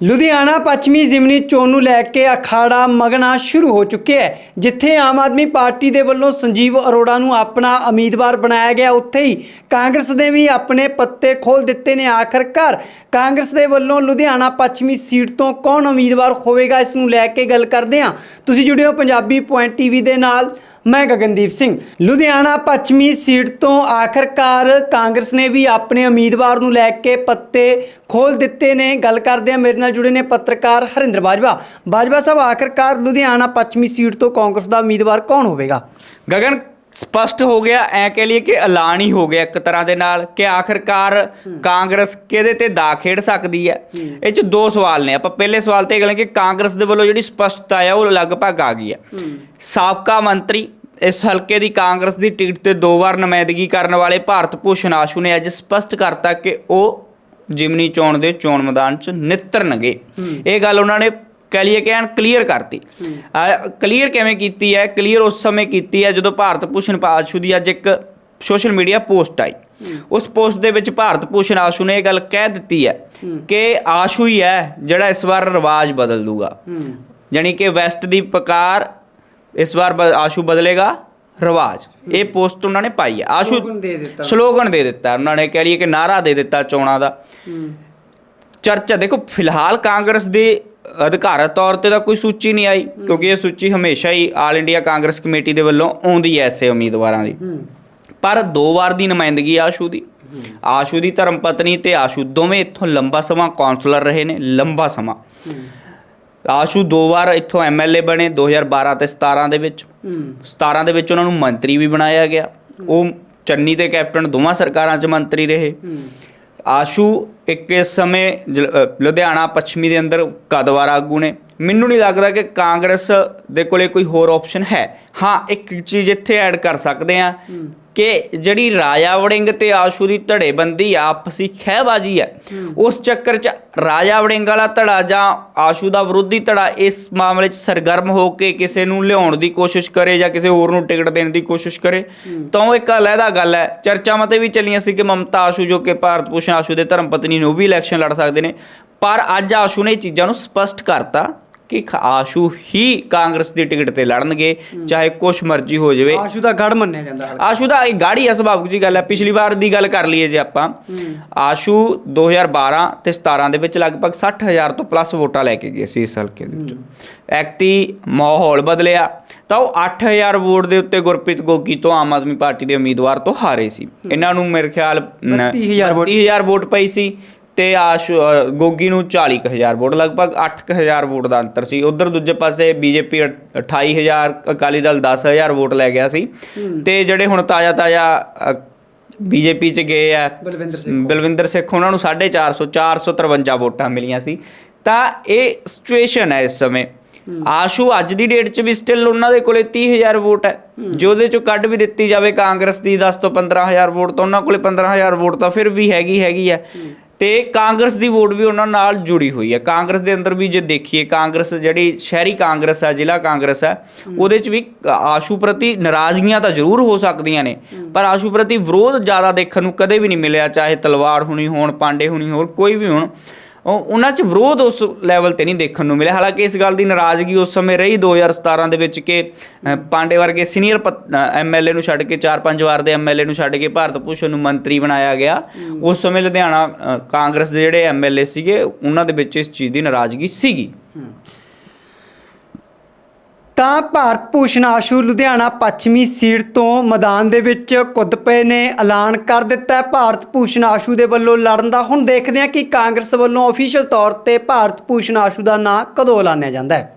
ਲੁਧਿਆਣਾ ਪੱਛਮੀ ਜ਼ਿਮਨੀ ਚੋਣ ਨੂੰ ਲੈ ਕੇ ਅਖਾੜਾ ਮਗਣਾ ਸ਼ੁਰੂ ਹੋ ਚੁੱਕਿਆ ਹੈ, ਜਿੱਥੇ ਆਮ ਆਦਮੀ ਪਾਰਟੀ ਦੇ ਵੱਲੋਂ ਸੰਜੀਵ ਅਰੋੜਾ ਨੂੰ ਆਪਣਾ ਉਮੀਦਵਾਰ ਬਣਾਇਆ ਗਿਆ। ਉੱਥੇ ਹੀ ਕਾਂਗਰਸ ਨੇ ਵੀ ਆਪਣੇ ਪੱਤੇ ਖੋਲ ਦਿੱਤੇ ਨੇ ਆਖਰਕਾਰ। ਕਾਂਗਰਸ ਦੇ ਵੱਲੋਂ ਲੁਧਿਆਣਾ ਪੱਛਮੀ ਸੀਟ ਤੋਂ ਕੌਣ ਉਮੀਦਵਾਰ ਹੋਵੇਗਾ, ਇਸ ਨੂੰ ਲੈ ਕੇ ਗੱਲ ਕਰਦੇ ਹਾਂ। ਤੁਸੀਂ ਜੁੜਿਓ ਪੰਜਾਬੀ ਪੁਆਇੰਟ ਟੀਵੀ ਦੇ ਨਾਲ। ਮੈਂ ਗਗਨਦੀਪ ਸਿੰਘ। ਲੁਧਿਆਣਾ ਪੱਛਮੀ ਸੀਟ ਤੋਂ ਆਖਰਕਾਰ ਕਾਂਗਰਸ ਨੇ ਵੀ ਆਪਣੇ ਉਮੀਦਵਾਰ ਨੂੰ ਲੈ ਕੇ ਪੱਤੇ ਖੋਲ ਦਿੱਤੇ ਨੇ। ਗੱਲ ਕਰਦੇ ਆ ਮੇਰੇ ਨਾਲ ਜੁੜੇ ਨੇ ਪੱਤਰਕਾਰ ਹਰਿੰਦਰ ਬਾਜਵਾ। ਬਾਜਵਾ ਸਾਹਿਬ, ਆਖਰਕਾਰ ਲੁਧਿਆਣਾ ਪੱਛਮੀ ਸੀਟ ਤੋਂ ਕਾਂਗਰਸ ਦਾ ਉਮੀਦਵਾਰ ਕੌਣ ਹੋਵੇਗਾ? ਗਗਨ, ਸਪਸ਼ਟ ਹੋ ਗਿਆ, ਐ ਕਹਿ ਲਈਏ ਕਿ ਐਲਾਨ ਹੀ ਹੋ ਗਿਆ ਇੱਕ ਤਰ੍ਹਾਂ ਦੇ ਨਾਲ ਕਿ ਆਖਰਕਾਰ ਕਾਂਗਰਸ ਕਿਹਦੇ ਤੇ ਦਾ ਖੇਡ ਸਕਦੀ ਹੈ? ਇਹ ਚ ਦੋ ਸਵਾਲ ਨੇ। ਆਪਾਂ ਪਹਿਲੇ ਸਵਾਲ ਤੇ ਇਹ ਗੱਲ ਕਿ ਕਾਂਗਰਸ ਦੇ ਵੱਲੋਂ ਜਿਹੜੀ ਸਪਸ਼ਟਤਾ ਆ, ਉਹ ਲਗਭਗ ਆ ਗਈ ਹੈ। ਸਾਬਕਾ ਮੰਤਰੀ ਇਸ ਹਲਕੇ ਦੀ ਕਾਂਗਰਸ ਦੀ ਟਿਕਟ ਤੇ ਦੋ ਵਾਰ ਨੁਮਾਇੰਦਗੀ ਕਰਨ ਵਾਲੇ ਭਾਰਤ ਭੂਸ਼ਣ ਆਸ਼ੂ ਨੇ ਅੱਜ ਸਪਸ਼ਟ ਕਰਤਾ ਕਿ ਉਹ ਜਿਮਨੀ ਚੋਣ ਦੇ ਚੋਣ ਮੈਦਾਨ 'ਚ ਨਿੱਤਰਨਗੇ। ਇਹ ਗੱਲ ਉਹਨਾਂ ਨੇ ਕਹਿ ਲਈਏ ਕਿ ਐਨ ਕਲੀਅਰ ਕਰਤੀ। ਕਲੀਅਰ ਕਿਵੇਂ ਕੀਤੀ ਹੈ? ਕਲੀਅਰ ਉਸ ਸਮੇਂ ਕੀਤੀ ਹੈ ਜਦੋਂ ਭਾਰਤ ਭੂਸ਼ਣ ਆਸ਼ੂ ਦੀ ਅੱਜ ਇੱਕ ਸੋਸ਼ਲ ਮੀਡੀਆ ਪੋਸਟ ਆਈ। ਉਸ ਪੋਸਟ ਦੇ ਵਿੱਚ ਭਾਰਤ ਭੂਸ਼ਣ ਆਸ਼ੂ ਨੇ ਇਹ ਗੱਲ ਕਹਿ ਦਿੱਤੀ ਹੈ ਕਿ ਆਸ਼ੂ ਹੀ ਹੈ ਜਿਹੜਾ ਇਸ ਵਾਰ ਰਿਵਾਜ ਬਦਲ ਦੂਗਾ। ਯਾਨੀ ਕਿ ਵੈਸਟ ਦੀ ਪਕਾਰ ਇਸ ਵਾਰ ਬ- ਆਸ਼ੂ ਬਦਲੇਗਾ ਰਿਵਾਜ। ਇਹ ਪੋਸਟ ਉਹਨਾਂ ਨੇ ਪਾਈ ਹੈ ਆਸ਼ੂ ਸਲੋਗਨ ਦੇ ਦਿੱਤਾ। ਸਲੋਗਨ ਦੇ ਦਿੱਤਾ। ਉਹਨਾਂ ਨੇ ਕਹਿ ਲਈਏ ਕਿ ਨਾਰਾ ਦੇ ਦਿੱਤਾ ਚੋਣਾਂ ਦਾ। ਚਰਚਾ ਦੇਖੋ ਫਿਲਹਾਲ ਕਾਂਗਰਸ ਦੇ ਅਧਿਕਾਰਤ ਤੌਰ ਤੇ ਤਾਂ ਕੋਈ ਸੂਚੀ ਨਹੀਂ ਆਈ ਕਿਉਂਕਿ ਇਹ ਸੂਚੀ ਹਮੇਸ਼ਾ ਹੀ ਆਲ ਇੰਡੀਆ ਕਾਂਗਰਸ ਕਮੇਟੀ ਦੇ ਵੱਲੋਂ ਆਉਂਦੀ ਹੈ ਐਸੇ ਉਮੀਦਵਾਰਾਂ ਦੀ। ਪਰ ਦੋ ਵਾਰ ਦੀ ਨੁਮਾਇੰਦਗੀ ਆਸ਼ੂ ਦੀ। ਆਸ਼ੂ ਦੀ ਧਰਮ ਪਤਨੀ ਤੇ ਆਸ਼ੂ ਦੋਵੇਂ ਇੱਥੋਂ ਲੰਬਾ ਸਮਾਂ ਕਾਉਂਸਲਰ ਰਹੇ ਨੇ ਲੰਬਾ ਸਮਾਂ। ਆਸ਼ੂ ਦੋ ਵਾਰ ਇੱਥੋਂ ਐਮਐਲਏ ਬਣੇ 2012 ਤੇ 17 ਦੇ ਵਿੱਚ। 17 ਦੇ ਵਿੱਚ ਉਹਨਾਂ ਨੂੰ ਮੰਤਰੀ ਵੀ ਬਣਾਇਆ ਗਿਆ। ਉਹ ਚੰਨੀ ਤੇ ਕੈਪਟਨ ਦੋਵਾਂ ਸਰਕਾਰਾਂ 'ਚ ਮੰਤਰੀ ਰਹੇ। ਆਸ਼ੂ ਇੱਕ ਇਸ ਸਮੇਂ ਲੁਧਿਆਣਾ ਪੱਛਮੀ ਦੇ ਅੰਦਰ ਕਦਵਾਰ ਆਗੂ ਨੇ। ਮੈਨੂੰ ਨਹੀਂ ਲੱਗਦਾ ਕਿ ਕਾਂਗਰਸ ਦੇ ਕੋਲੇ ਕੋਈ ਹੋਰ ਆਪਸ਼ਨ ਹੈ। ਹਾਂ ਇੱਕ ਚੀਜ਼ ਇੱਥੇ ਐਡ ਕਰ ਸਕਦੇ ਆ ਕਿ ਜਿਹੜੀ ਰਾਜਾ ਵੜਿੰਗ ਤੇ ਆਸ਼ੂ ਦੀ ਧੜੇਬੰਦੀ ਆ, ਆਪਸੀ ਖਹਿਬਾਜੀ ਹੈ। ਉਸ ਚੱਕਰ 'ਚ ਰਾਜਾ ਵੜਿੰਗ ਵਾਲਾ ਧੜਾ ਜਾਂ ਆਸ਼ੂ ਦਾ ਵਿਰੋਧੀ ਧੜਾ ਇਸ ਮਾਮਲੇ 'ਚ ਸਰਗਰਮ ਹੋ ਕੇ ਕਿਸੇ ਨੂੰ ਲਿਆਉਣ ਦੀ ਕੋਸ਼ਿਸ਼ ਕਰੇ ਜਾਂ ਕਿਸੇ ਹੋਰ ਨੂੰ ਟਿਕਟ ਦੇਣ ਦੀ ਕੋਸ਼ਿਸ਼ ਕਰੇ ਤਾਂ ਉਹ ਇੱਕ ਅਲੱਗਾ ਗੱਲ ਹੈ। ਚਰਚਾਵਾਂ ਤੇ ਵੀ ਚੱਲੀਆਂ ਸੀ ਕਿ ਮਮਤਾ ਆਸ਼ੂ ਜੋ ਕਿ ਭਾਰਤ ਭੂਸ਼ਣ ਆਸ਼ੂ ਦੇ ਧਰਮ ਪਤਨੀ ਨੇ ਉਹ ਵੀ ਇਲੈਕਸ਼ਨ ਲੜ ਸਕਦੇ ਨੇ। ਪਰ ਅੱਜ ਆਸ਼ੂ ਨੇ ਇਹ ਚੀਜ਼ਾਂ ਨੂੰ ਸਪਸ਼ਟ ਕਰਤਾ ਕਿ ਆਸ਼ੂ ਹੀ ਕਾਂਗਰਸ ਦੀ ਟਿਕਟ ਤੇ ਲੜਨਗੇ ਚਾਹੇ ਕੁਛ ਮਰਜ਼ੀ ਹੋ ਜਾਵੇ। ਆਸ਼ੂ ਦਾ ਗੜ ਮੰਨਿਆ ਜਾਂਦਾ ਹੈ ਆਸ਼ੂ ਦਾ ਇਹ ਗਾੜੀ ਆ ਸੁਭਾਵਿਕ ਜੀ ਗੱਲ ਹੈ ਪਿਛਲੀ ਵਾਰ ਦੀ ਗੱਲ ਕਰ ਲਈਏ ਜੇ ਆਪਾਂ ਆਸ਼ੂ 2012 ਤੇ 17 ਦੇ ਵਿੱਚ ਲਗਭਗ 60000 ਤੋਂ ਪਲੱਸ ਵੋਟਾਂ ਲੈ ਕੇ ਗਏ ਸੀ ਇਸ ਹਲਕੇ ਦੇ ਵਿੱਚ। ਐਕਤੀ ਮਾਹੌਲ ਬਦਲਿਆ। ਤਾਂ ਉਹ 8000 ਵੋਟ ਦੇ ਉੱਤੇ ਗੁਰਪ੍ਰੀਤ ਗੋਗੀ ਤੋਂ ਆਮ ਆਦਮੀ ਪਾਰਟੀ ਦੇ ਉਮੀਦਵਾਰ ਤੋਂ ਹਾਰੇ ਸੀ। ਇਹਨਾਂ ਨੂੰ ਮੇਰੇ ਖਿਆਲ 32,000 ਵੋਟ। 30000 ਵੋਟ ਪਈ ਸੀ। ਤੇ ਆਸ਼ੂ ਗੋਗੀ ਨੂੰ 40000 ਵੋਟ ਲਗਭਗ 8000 ਵੋਟ ਦਾ ਅੰਤਰ ਸੀ। ਉਧਰ ਦੂਜੇ ਪਾਸੇ ਬੀਜੇਪੀ 28000 ਅਕਾਲੀ ਦਲ 10000 ਵੋਟ ਲੈ ਗਿਆ ਸੀ। ਤੇ ਜਿਹੜੇ ਹੁਣ ਤਾਜ਼ਾ ਤਾਜ਼ਾ ਬੀਜੇਪੀ ਚ ਗਏ ਆ ਬਲਵਿੰਦਰ ਬਲਵਿੰਦਰ ਸਿੱਖ ਉਹਨਾਂ ਨੂੰ 450 453 ਵੋਟਾਂ ਮਿਲੀਆਂ ਸੀ। ਤਾਂ ਇਹ ਸਿਚੁਏਸ਼ਨ ਹੈ ਇਸ ਸਮੇਂ। ਆਸ਼ੂ ਅੱਜ ਦੀ ਡੇਟ 'ਚ ਵੀ ਸਟਿਲ ਉਹਨਾਂ ਦੇ ਕੋਲੇ 30000 ਵੋਟ ਹੈ। ਜੇ ਉਹਦੇ ਚੋਂ ਕੱਢ ਵੀ ਦਿੱਤੀ ਜਾਵੇ ਕਾਂਗਰਸ ਦੀ 10 ਤੋਂ 15000 ਵੋਟ ਤਾਂ ਉਹਨਾਂ ਕੋਲੇ 15000 ਵੋਟ ਤਾਂ ਫਿਰ ਵੀ ਹੈਗੀ ਹੈਗੀ ਹੈ। ਤੇ ਕਾਂਗਰਸ ਦੀ ਵੋਟ ਵੀ ਉਹਨਾਂ ਨਾਲ ਜੁੜੀ ਹੋਈ ਹੈ। ਕਾਂਗਰਸ ਦੇ ਅੰਦਰ ਵੀ ਜੇ ਦੇਖੀਏ, ਕਾਂਗਰਸ ਜਿਹੜੀ ਸ਼ਹਿਰੀ ਕਾਂਗਰਸ ਹੈ ਜ਼ਿਲ੍ਹਾ ਕਾਂਗਰਸ ਹੈ ਉਹਦੇ 'ਚ ਵੀ ਆਸ਼ੂ ਪ੍ਰਤੀ ਨਾਰਾਜ਼ਗੀਆਂ ਤਾਂ ਜ਼ਰੂਰ ਹੋ ਸਕਦੀਆਂ ਨੇ। ਪਰ ਆਸ਼ੂ ਪ੍ਰਤੀ ਵਿਰੋਧ ਜ਼ਿਆਦਾ ਦੇਖਣ ਨੂੰ ਕਦੇ ਵੀ ਨਹੀਂ ਮਿਲਿਆ, ਚਾਹੇ ਤਲਵਾਰ ਹੁਣੀ ਹੋਣ, ਪਾਂਡੇ ਹੁਣੀ ਹੋਰ ਕੋਈ ਵੀ ਹੋਣ। ਉਹਨਾਂ 'ਚ ਵਿਰੋਧ ਉਸ ਲੈਵਲ ਤੇ ਨਹੀਂ ਦੇਖਣ ਨੂੰ ਮਿਲਿਆ। ਹਾਲਾਂਕਿ ਇਸ ਗੱਲ ਦੀ ਨਾਰਾਜ਼ਗੀ ਉਸ ਸਮੇਂ ਰਹੀ। 2017 ਦੇ ਵਿੱਚ ਕਿ ਪਾਂਡੇ ਵਰਗੇ ਸੀਨੀਅਰ ਐਮਐਲਏ ਨੂੰ ਛੱਡ ਕੇ 4-5 ਵਾਰ ਦੇ ਐਮਐਲਏ ਨੂੰ ਛੱਡ ਕੇ ਭਾਰਤ ਭੂਸ਼ਣ ਨੂੰ ਮੰਤਰੀ ਬਣਾਇਆ ਗਿਆ। ਉਸ ਸਮੇਂ ਲੁਧਿਆਣਾ ਕਾਂਗਰਸ ਦੇ ਜਿਹੜੇ ਐਮਐਲਏ ਸੀਗੇ ਉਹਨਾਂ ਦੇ ਵਿੱਚ ਇਸ ਚੀਜ਼ ਦੀ ਨਾਰਾਜ਼ਗੀ ਸੀਗੀ। ਤਾਂ ਭਾਰਤ ਭੂਸ਼ਣ ਆਸ਼ੂ ਲੁਧਿਆਣਾ ਪੱਛਮੀ ਸੀਟ ਤੋਂ ਮੈਦਾਨ ਦੇ ਵਿੱਚ ਕੁੱਦ ਪਏ ਨੇ, ਐਲਾਨ ਕਰ ਦਿੱਤਾ ਭਾਰਤ ਭੂਸ਼ਣ ਆਸ਼ੂ ਦੇ ਵੱਲੋਂ ਲੜਨ ਦਾ ਹੁਣ ਦੇਖਦੇ ਹਾਂ ਕਿ ਕਾਂਗਰਸ ਵੱਲੋਂ ਅਫੀਸ਼ੀਅਲ ਤੌਰ ਤੇ ਭਾਰਤ ਭੂਸ਼ਣ ਆਸ਼ੂ ਦਾ ਨਾਂ ਕਦੋਂ ਐਲਾਨਿਆ ਜਾਂਦਾ ਹੈ।